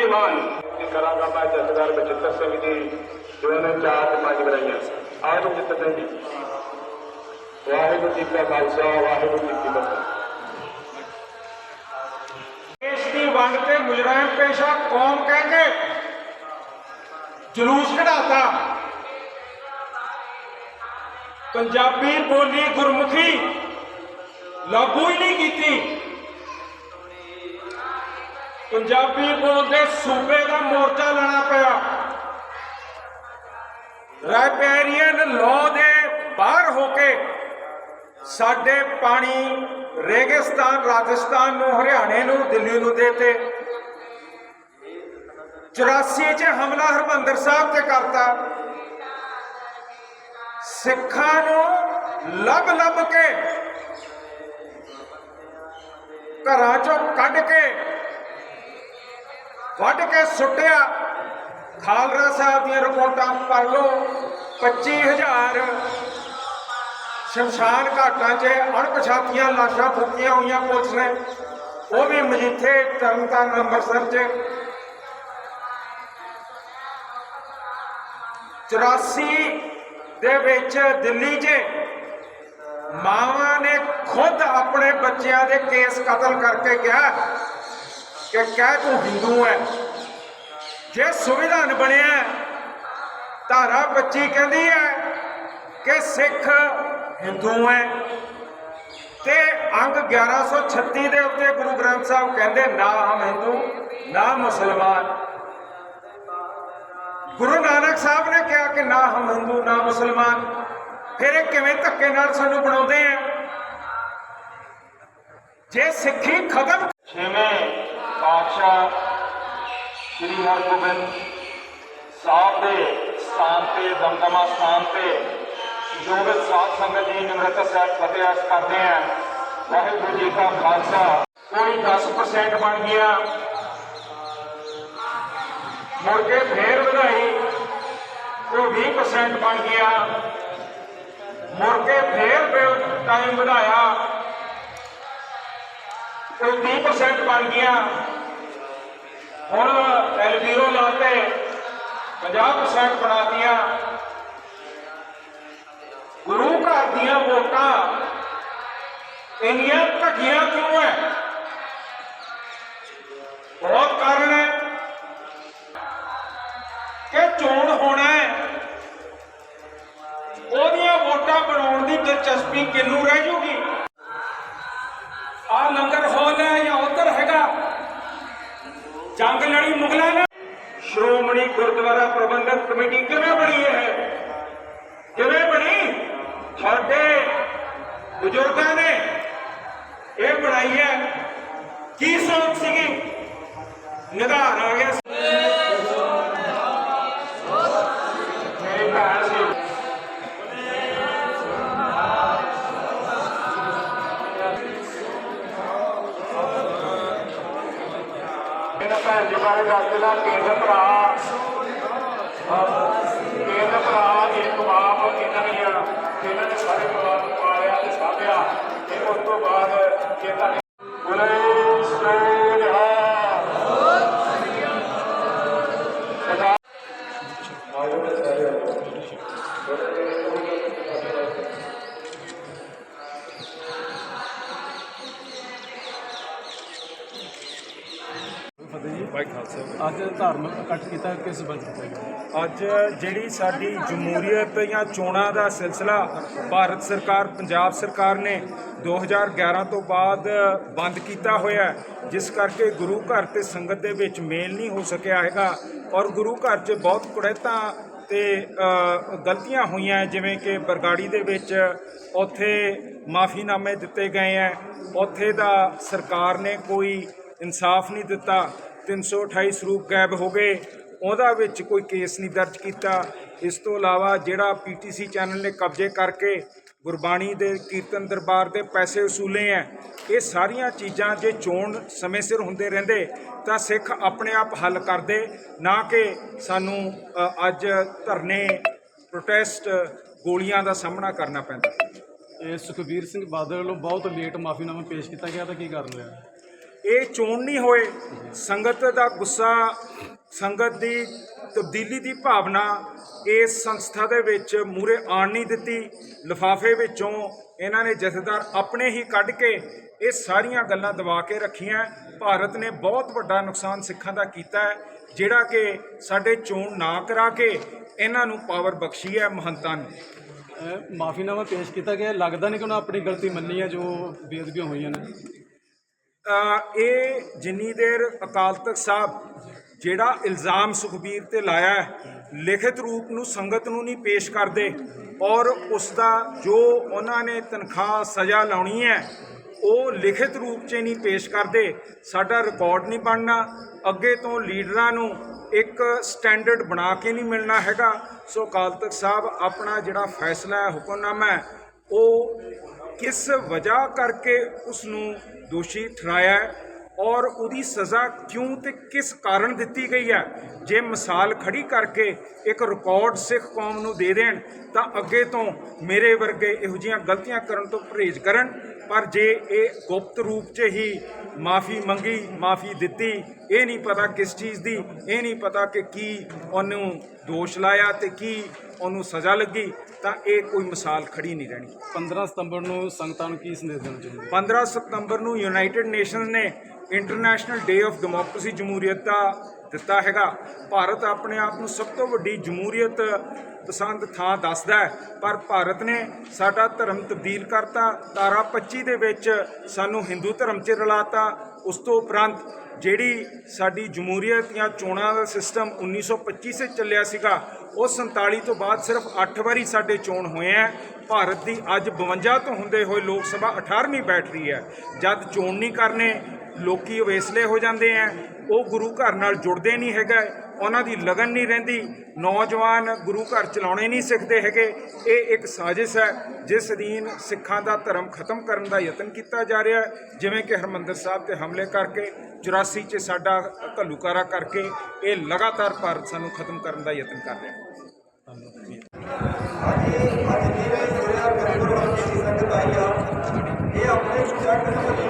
ਦੀਵਾਨ ਕਰਾਂਗਾ ਮੈਂ ਜਥੇਦਾਰ ਬਚਿੱਤਰ ਸਿੰਘ ਜੀ ਜੋ ਨੇ ਚਾਰ ਤੇ ਪੰਜ ਬਣਾਈਆਂ ਆਹ ਨੂੰ ਸਿੰਘ ਜੀ। ਵਾਹਿਗੁਰੂ ਜੀ ਕਾ ਖਾਲਸਾ, ਵਾਹਿਗੁਰੂ ਜੀ ਕੀ ਫਤਿਹ। ਦੇਸ਼ ਦੀ ਵੰਡ ਤੇ ਮੁਜਰਾਮ ਪੇਸ਼ਾ ਕੌਮ ਕਹਿ ਕੇ ਜਲੂਸ ਕਢਾਤਾ। ਪੰਜਾਬੀ ਬੋਲੀ ਗੁਰਮੁਖੀ ਲਾਗੂ ਹੀ ਨਹੀਂ ਕੀਤੀ। ਪੰਜਾਬੀ ਬੋਲਦੇ ਸੂਬੇ ਦਾ ਮੋਰਚਾ ਲੈਣਾ ਪਿਆ। ਰਾਇਪੇਰੀਅਨ ਲਾਅ ਦੇ ਬਾਹਰ ਹੋ ਕੇ ਸਾਡੇ ਪਾਣੀ ਰੇਗਿਸਤਾਨ, ਰਾਜਸਥਾਨ ਨੂੰ, ਹਰਿਆਣੇ ਨੂੰ, ਦਿੱਲੀ ਨੂੰ ਦੇਤੇ 84 ਚ ਹਮਲਾ ਹਰਮੰਦਰ ਸਾਹਿਬ ਤੇ ਕਰਤਾ। ਸਿੱਖਾਂ ਨੂੰ ਲੱਭ ਲੱਭ ਕੇ ਘਰਾਂ ਚੋਂ ਕੱਢ ਕੇ ਵੱਢ ਕੇ ਸੁੱਟਿਆ। ਖਾਲਰਾ ਸਾਹਿਬ ਦੀਆਂ ਰਿਪੋਰਟਾਂ ਪੜ੍ਹ ਲਓ। 25000 ਸ਼ਮਸ਼ਾਨ ਘਾਟਾਂ 'ਚ ਅਣਪਛਾਤੀਆਂ ਲਾਸ਼ਾਂ ਫੂਕੀਆਂ ਹੋਈਆਂ ਪੁਲਿਸ ਨੇ। ਉਹ ਵੀ ਮਜੀਠੇ ਤਰਨਤਾਰਨ ਅੰਮ੍ਰਿਤਸਰ 'ਚ। 84 ਦੇ ਵਿੱਚ ਦਿੱਲੀ 'ਚ ਮਾਵਾਂ ਨੇ ਖੁਦ ਆਪਣੇ ਬੱਚਿਆਂ ਦੇ ਕੇਸ ਕਤਲ ਕਰਕੇ ਕਿਹਾ ਕਿ ਕਹਿ ਤੂੰ ਹਿੰਦੂ ਹੈ ਜੇ ਸੰਵਿਧਾਨ ਬਣਿਆ ਧਾਰਾ 25 ਕਹਿੰਦੀ ਹੈ ਕਿ ਸਿੱਖ ਹਿੰਦੂ ਹੈ ਤੇ ਅੰਗ 1136 ਦੇ ਉੱਤੇ ਗੁਰੂ ਗ੍ਰੰਥ ਸਾਹਿਬ ਕਹਿੰਦੇ, ਨਾ ਹਮ ਹਿੰਦੂ, ਨਾ ਮੁਸਲਮਾਨ। ਗੁਰੂ ਨਾਨਕ ਸਾਹਿਬ ਨੇ ਕਿਹਾ ਕਿ ਨਾ ਹਮ ਹਿੰਦੂ, ਨਾ ਮੁਸਲਮਾਨ। ਫਿਰ ਇਹ ਕਿਵੇਂ ਧੱਕੇ ਨਾਲ ਸਾਨੂੰ ਬਣਾਉਂਦੇ ਆ ਜੇ ਸਿੱਖੀ ਖਤਮ ਛੇਵੇਂ ਪਾਤਸ਼ਾਹ ਸ੍ਰੀ ਹਰਗੋਬਿੰਦ ਸਾਹਿਬ ਦੇ ਸਥਾਨ ਤੇ ਦਮਦਮਾ ਸਥਾਨ ਤੇ ਜੋਗਤ ਸਾਧ ਸੰਗਤ ਜੀ ਨਿਮਰਤਾ ਸਾਹਿਬ ਫਤਿਹ ਅਰਜ਼ ਕਰਦੇ ਆ ਵਾਹਿਗੁਰੂ ਜੀ ਕਾ ਖਾਲਸਾ ਕੋਈ 10% ਬਣ ਗਿਆ ਮੁੜ ਕੇ ਫੇਰ ਵਧਾਈ ਕੋਈ 20% ਬਣ ਗਿਆ ਮੁੜ ਕੇ ਫੇਰ ਟਾਈਮ ਵਧਾਇਆ ਕੋਈ 30% ਬਣ ਗਿਆ ਹੁਣ ਐਲਬੀਰੋ ਲਾਤੇ 50% ਬਣਾਤੀਆਂ ਗੁਰੂ ਘਰ ਦੀਆਂ ਵੋਟਾਂ ਇੰਨੀਆਂ ਘਟੀਆਂ ਕਿਉਂ ਹੈ ਬਹੁਤ ਕਾਰਨ ਹੈ ਕਿ ਚੋਣ ਹੋਣਾ ਹੈ ਉਹਦੀਆਂ ਵੋਟਾਂ ਬਣਾਉਣ ਦੀ ਦਿਲਚਸਪੀ ਕਿੰਨੂੰ ਰਹਿ ਜੂਗੀ? ਆ ਲੰਗਰ ਹਾਲ ਹੈ ਜਾਂ ਉਧਰ ਹੈਗਾ। ਜੰਗ ਲੜੀ ਮੁਗਲਾਂ ਨੇ ਸ਼੍ਰੋਮਣੀ ਗੁਰਦੁਆਰਾ ਪ੍ਰਬੰਧਕ ਕਮੇਟੀ ਕਿਵੇਂ ਬਣੀ ਹੈ ਕਿਵੇਂ ਬਣੀ? ਸਾਡੇ ਬਜ਼ੁਰਗਾਂ ਨੇ ਇਹ ਬਣਾਈ ਹੈ। ਕੀ ਸੋਚ ਸੀਗੀ? ਨਿਧਾਰ ਆ ਗਿਆ ਭੈਣ ਜੀ ਬਾਰੇ ਦੱਸ ਭਰਾ। ਅੱਜ ਧਾਰਮਿਕ ਇਕੱਠ ਕੀਤਾ ਕਿਸ ਕੀਤਾ ਗਿਆ? ਅੱਜ ਜਿਹੜੀ ਸਾਡੀ ਜਮਹੂਰੀਅਤ ਜਾਂ ਚੋਣਾਂ ਦਾ ਸਿਲਸਿਲਾ ਭਾਰਤ ਸਰਕਾਰ ਪੰਜਾਬ ਸਰਕਾਰ ਨੇ 2011 ਤੋਂ ਬਾਅਦ ਬੰਦ ਕੀਤਾ ਹੋਇਆ ਜਿਸ ਕਰਕੇ ਗੁਰੂ ਘਰ ਤੇ ਸੰਗਤ ਦੇ ਵਿੱਚ ਮੇਲ ਨਹੀਂ ਹੋ ਸਕਿਆ ਹੈਗਾ ਔਰ ਗੁਰੂ ਘਰ 'ਚ ਬਹੁਤ ਕੁੜੈਤਾਂ ਤੇ ਗਲਤੀਆਂ ਹੋਈਆਂ ਜਿਵੇਂ ਕਿ ਬਰਗਾੜੀ ਦੇ ਵਿੱਚ ਉੱਥੇ ਮਾਫੀਨਾਮੇ ਦਿੱਤੇ ਗਏ ਹੈ ਉੱਥੇ ਦਾ ਸਰਕਾਰ ਨੇ ਕੋਈ ਇਨਸਾਫ ਨਹੀਂ ਦਿੱਤਾ 328 ਸਰੂਪ ਗਾਇਬ ਹੋ ਗਏ। ਉਹਦਾ ਵਿੱਚ ਕੋਈ ਕੇਸ ਨਹੀਂ ਦਰਜ ਕੀਤਾ। ਇਸ ਤੋਂ ਇਲਾਵਾ ਜਿਹੜਾ ਪੀਟੀਸੀ ਚੈਨਲ ਨੇ ਕਬਜ਼ੇ ਕਰਕੇ ਗੁਰਬਾਣੀ ਦੇ ਕੀਰਤਨ ਦਰਬਾਰ ਦੇ ਪੈਸੇ ਵਸੂਲੇ ਆ ਇਹ ਸਾਰੀਆਂ ਚੀਜ਼ਾਂ ਜੇ ਚੋਣ ਸਮੇਂ ਸਿਰ ਹੁੰਦੇ ਰਹਿੰਦੇ, ਤਾਂ ਸਿੱਖ ਆਪਣੇ ਆਪ ਹੱਲ ਕਰਦੇ। ਨਾ ਕਿ ਸਾਨੂੰ ਅੱਜ ਧਰਨੇ ਪ੍ਰੋਟੈਸਟ ਗੋਲੀਆਂ ਦਾ ਸਾਹਮਣਾ ਕਰਨਾ ਪੈਂਦਾ। ਇਹ ਸੁਖਬੀਰ ਸਿੰਘ ਬਾਦਲ ਵੱਲੋਂ ਬਹੁਤ ਲੇਟ ਮਾਫੀਨਾਮਾ ਪੇਸ਼ ਕੀਤਾ ਗਿਆ, ਤਾਂ ਕੀ ਕਰ ਲਿਆ ਇਹ ਚੋਣ ਨਹੀਂ ਹੋਏ। ਸੰਗਤ ਦਾ ਗੁੱਸਾ, ਸੰਗਤ ਦੀ ਤਬਦੀਲੀ ਦੀ ਭਾਵਨਾ ਇਸ ਸੰਸਥਾ ਦੇ ਵਿੱਚ ਮੂਰੇ ਆਣ ਨਹੀਂ ਦਿੱਤੀ। ਲਿਫਾਫੇ ਵਿੱਚੋਂ ਇਹਨਾਂ ਨੇ ਜਥੇਦਾਰ ਆਪਣੇ ਹੀ ਕੱਢ ਕੇ ਇਹ ਸਾਰੀਆਂ ਗੱਲਾਂ ਦਬਾ ਕੇ ਰੱਖੀਆਂ। ਭਾਰਤ ਨੇ ਬਹੁਤ ਵੱਡਾ ਨੁਕਸਾਨ ਸਿੱਖਾਂ ਦਾ ਕੀਤਾ ਹੈ, ਜਿਹੜਾ ਕਿ ਸਾਡੇ ਚੋਣ ਨਾ ਕਰਾ ਕੇ ਇਹਨਾਂ ਨੂੰ ਪਾਵਰ ਬਖਸ਼ੀ ਹੈ ਮਹੰਤਾਂ ਨੇ। ਮਾਫੀਨਾਮਾ ਪੇਸ਼ ਕੀਤਾ ਗਿਆ। ਲੱਗਦਾ ਨਹੀਂ ਕਿ ਉਹਨਾਂ ਆਪਣੀ ਗਲਤੀ ਮੰਨੀ ਹੈ ਜੋ ਬੇਅਦਬੀਆਂ ਹੋਈਆਂ ਨੇ। ਇਹ ਜਿੰਨੀ ਦੇਰ ਅਕਾਲ ਤਖਤ ਸਾਹਿਬ ਜਿਹੜਾ ਇਲਜ਼ਾਮ ਸੁਖਬੀਰ ਤੇ ਲਾਇਆ ਹੈ, ਲਿਖਿਤ ਰੂਪ ਨੂੰ, ਸੰਗਤ ਨੂੰ ਨਹੀਂ ਪੇਸ਼ ਕਰਦੇ ਔਰ ਉਸ ਦਾ ਜੋ ਉਹਨਾਂ ਨੇ ਤਨਖਾਹ ਸਜ਼ਾ ਲਾਉਣੀ ਹੈ, ਉਹ ਲਿਖਿਤ ਰੂਪ 'ਚ ਨਹੀਂ ਪੇਸ਼ ਕਰਦੇ। ਸਾਡਾ ਰਿਕਾਰਡ ਨਹੀਂ ਬਣਨਾ। ਅੱਗੇ ਤੋਂ ਲੀਡਰਾਂ ਨੂੰ ਇੱਕ ਸਟੈਂਡਰਡ ਬਣਾ ਕੇ ਨਹੀਂ ਮਿਲਣਾ ਹੈਗਾ। ਸੋ ਅਕਾਲ ਤਖਤ ਸਾਹਿਬ, ਆਪਣਾ ਜਿਹੜਾ ਫੈਸਲਾ ਹੈ, ਹੁਕਮਨਾਮਾ ਹੈ, ਉਹ ਕਿਸ ਵਜ੍ਹਾ ਕਰਕੇ ਉਸ ਨੂੰ ਦੋਸ਼ੀ ਠਹਿਰਾਇਆ ਹੈ ਔਰ ਉਹਦੀ ਸਜ਼ਾ ਕਿਉਂ ਤੇ ਕਿਸ ਕਾਰਨ ਦਿੱਤੀ ਗਈ ਹੈ? ਜੇ ਮਿਸਾਲ ਖੜੀ ਕਰਕੇ ਇੱਕ ਰਿਕਾਰਡ ਸਿੱਖ ਕੌਮ ਨੂੰ ਦੇ ਦੇਣ, ਤਾਂ ਅੱਗੇ ਤੋਂ ਮੇਰੇ ਵਰਗੇ ਇਹੋ ਜਿਹੀਆਂ ਗਲਤੀਆਂ ਕਰਨ ਤੋਂ ਪਰਹੇਜ਼ ਕਰਨ। ਪਰ ਜੇ ਇਹ ਗੁਪਤ ਰੂਪ 'ਚ ਹੀ ਮਾਫੀ ਮੰਗੀ, ਮਾਫੀ ਦਿੱਤੀ, ਇਹ ਨਹੀਂ ਪਤਾ ਕਿਸ ਚੀਜ਼ ਦੀ, ਇਹ ਨਹੀਂ ਪਤਾ ਕਿ ਕੀ ਉਹਨੂੰ ਦੋਸ਼ ਲਾਇਆ ਤੇ ਕੀ ਉਹਨੂੰ ਸਜ਼ਾ ਲੱਗੀ ਤਾਂ ਇਹ ਕੋਈ ਮਿਸਾਲ ਖੜੀ ਨਹੀਂ ਰਹਿਣੀ। 15 ਸਤੰਬਰ ਨੂੰ ਸੰਗਤਾਂ ਨੂੰ ਕੀ ਸੰਦੇਸ਼ ਦੇਣਾ ਚਾਹੁੰਦੇ? 15 ਸਤੰਬਰ ਨੂੰ ਯੂਨਾਈਟਿਡ ਨੇਸ਼ਨਸ ਨੇ ਇੰਟਰਨੈਸ਼ਨਲ ਡੇ ਆਫ ਡੈਮੋਕ੍ਰੇਸੀ ਜਮਹੂਰੀਅਤ ਦਾ ਦਿੱਤਾ ਹੈਗਾ। ਭਾਰਤ ਆਪਣੇ ਆਪ ਨੂੰ ਸਭ ਤੋਂ ਵੱਡੀ ਜਮਹੂਰੀਅਤ ਪਸੰਦ ਥਾਂ ਦੱਸਦਾ ਪਰ ਭਾਰਤ ਨੇ ਸਾਡਾ ਧਰਮ ਤਬਦੀਲ ਕਰਤਾ। ਤਾਰਾ 25 ਦੇ ਵਿੱਚ ਸਾਨੂੰ ਹਿੰਦੂ ਧਰਮ 'ਚ ਰਲਾਤਾ। ਉਸ ਤੋਂ ਉਪਰੰਤ ਜਿਹੜੀ ਸਾਡੀ ਜਮਹੂਰੀਅਤ ਜਾਂ ਚੋਣਾਂ ਦਾ ਸਿਸਟਮ 1925 ਸੇ ਚੱਲਿਆ ਸੀਗਾ, ਉਹ 47 ਤੋਂ ਬਾਅਦ ਸਿਰਫ 8 ਵਾਰੀ ਸਾਡੇ ਚੋਣ ਹੋਏ ਹੈ। ਭਾਰਤ ਦੀ ਅੱਜ 52 ਤੋਂ ਹੁੰਦੇ ਹੋਏ ਲੋਕ ਸਭਾ 18ਵੀਂ ਬੈਠ ਰਹੀ ਹੈ। ਜਦ ਚੋਣ ਨਹੀਂ ਕਰਨੇ ਲੋਕੀ ਅਵੇਸਲੇ ਹੋ ਜਾਂਦੇ ਆ। ਉਹ ਗੁਰੂ ਘਰ ਨਾਲ ਜੁੜਦੇ ਨਹੀਂ ਹੈਗਾ। ਉਹਨਾਂ ਦੀ ਲਗਨ ਨਹੀਂ ਰਹਿੰਦੀ। ਨੌਜਵਾਨ ਗੁਰੂ ਘਰ ਚਲਾਉਣੇ ਨਹੀਂ ਸਿੱਖਦੇ ਹੈਗੇ। ਇਹ ਇੱਕ ਸਾਜ਼ਿਸ਼ ਹੈ। ਜਿਸ ਅਧੀਨ ਸਿੱਖਾਂ ਦਾ ਧਰਮ ਖਤਮ ਕਰਨ ਦਾ ਯਤਨ ਕੀਤਾ ਜਾ ਰਿਹਾ ਹੈ। ਜਿਵੇਂ ਕਿ ਹਰਮੰਦਰ ਸਾਹਿਬ ਤੇ ਹਮਲੇ ਕਰਕੇ 84 ਚ ਸਾਡਾ ਘੱਲੂਕਾਰਾ ਕਰਕੇ, ਇਹ ਲਗਾਤਾਰ ਭਾਰਤ ਸਾਨੂੰ ਖਤਮ ਕਰਨ ਦਾ ਯਤਨ ਕਰ ਰਿਹਾ ਹੈ। ਚਲੋ ਪਿੱਛੇ